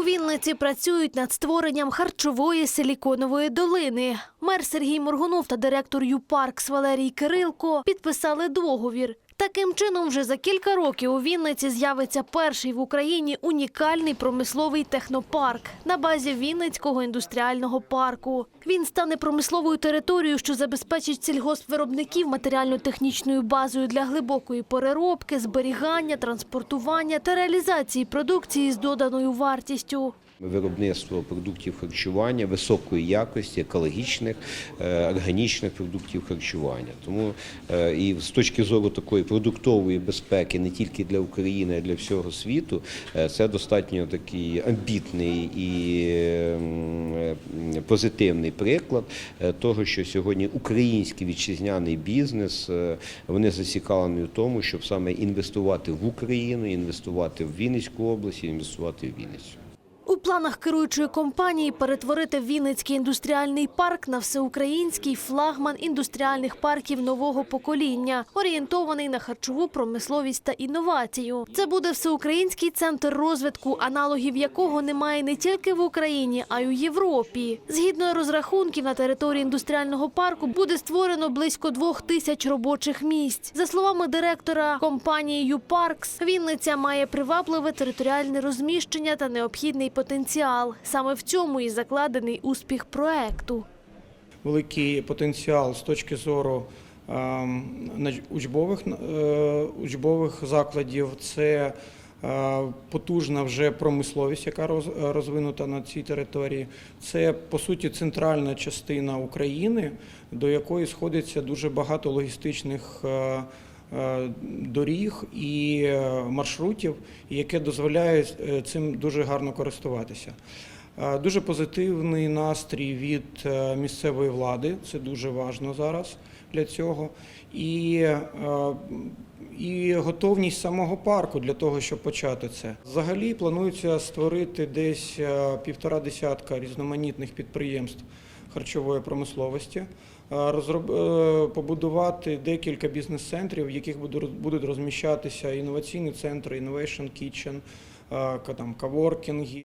У Вінниці працюють над створенням харчової силіконової долини. Мер Сергій Моргунов та директор ЮПаркс Валерій Кирилко підписали договір. Таким чином, вже за кілька років у Вінниці з'явиться перший в Україні унікальний промисловий технопарк на базі Вінницького індустріального парку. Він стане промисловою територією, що забезпечить сільгоспвиробників матеріально-технічною базою для глибокої переробки, зберігання, транспортування та реалізації продукції з доданою вартістю. Виробництво продуктів харчування високої якості, екологічних, е, органічних продуктів харчування. Тому е, і з точки зору такої продуктової безпеки не тільки для України, а й для всього світу, е, це достатньо такий амбітний і позитивний приклад того, що сьогодні український вітчизняний бізнес вони зацікавлені в тому, щоб саме інвестувати в Україну, інвестувати в Вінницьку область, інвестувати в Вінницю. Планах керуючої компанії перетворити Вінницький індустріальний парк на всеукраїнський флагман індустріальних парків нового покоління, орієнтований на харчову промисловість та інновацію. Це буде всеукраїнський центр розвитку, аналогів якого немає не тільки в Україні, а й у Європі. Згідно розрахунків, на території індустріального парку буде створено близько двох тисяч робочих місць. За словами директора компанії «Юпаркс», Вінниця має привабливе територіальне розміщення та необхідний потенціал. Саме в цьому і закладений успіх проекту. великий потенціал з точки зору ем, учбових, е, учбових закладів. Це е, потужна вже промисловість, яка роз- розвинута на цій території. Це по суті центральна частина України, до якої сходиться дуже багато логістичних. Е, Доріг і е, маршрутів, яке дозволяє е, цим дуже гарно користуватися. Дуже позитивний настрій від місцевої влади, це дуже важливо зараз для цього. І, і готовність самого парку для того, щоб почати це. Взагалі планується створити десь півтора десятка різноманітних підприємств харчової промисловості, побудувати декілька бізнес-центрів, в яких будуть розміщатися інноваційні центри, Innovation Kitchen, е, там, каворкінги.